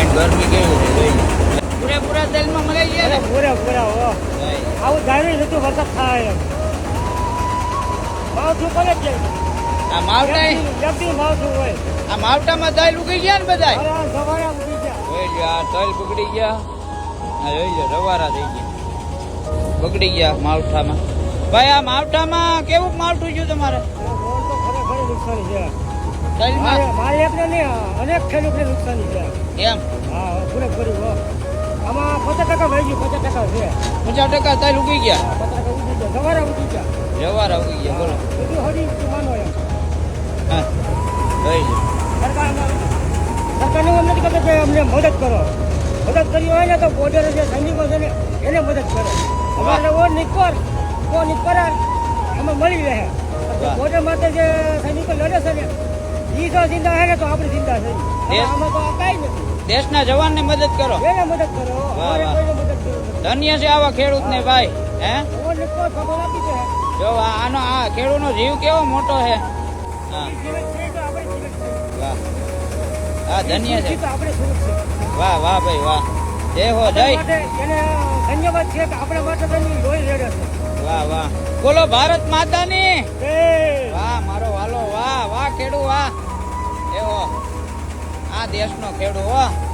માંડ ગરમી કેવી છે? જોઈ પૂરેપૂરા તેલમાં મળી ગયા ને? પૂરા પૂરા હો. આવું ધારી નથી વરસાદ થાય એમ. માવઠું પડે છે. આ માવટા વ્યક્તિ માવઠું હોય. આ માવટામાં તલ ઉગી ગયા ને બધા સવારે જાય જોઈ આ તલ બગડી ગયા. રવારા થઈ ગયા. બગડી ગયા માવઠામાં. ભાઈ આ માવઠામાં કેવું માવઠું છે તમારે? મારે એકને નહીં અનેક ખેડૂતને નુકસાની છે. એમ? હા પૂરેપૂરી હો. આમાં પચાસ ટકા વહી ગયું પચાસ ટકા છે. પચાસ ટકા તલ ઉગી ગયા? પચાસ ટકા ઉગી જાય સવારે ઉગી ગયા. રવારા ઉગી ગયા બોલો. બધું હજી માનો એમ. હા થઈ સરકાર સરકારને એમ નથી કહેતા કે અમને મદદ કરો. મદદ કરી હોય ને તો બોર્ડર જે સૈનિકો છે ને એને મદદ કરો. અમારે ઓ નિકોર ઓ નિકોરાર અમે મળી રહે. બોર્ડર માટે જે સૈનિકો લડે છે ને એ જો ચિંતા હે ને તો આપણી ચિંતા છે દેશના જવાનને મદદ કરો. ધન્ય છે આવા ખેડૂતને ભાઈ હે? જો આનો આ ખેડૂતનો જીવ કેવો મોટો છે? હા. ધન્ય છે. વાહ વાહ ભાઈ વાહ. જય હો જય. ધન્યવાદ છે કે આપણા માટે વાહ વાહ. બોલો ભારત માતાની. વાહ મારો આ દેશનો ખેડૂ વાહ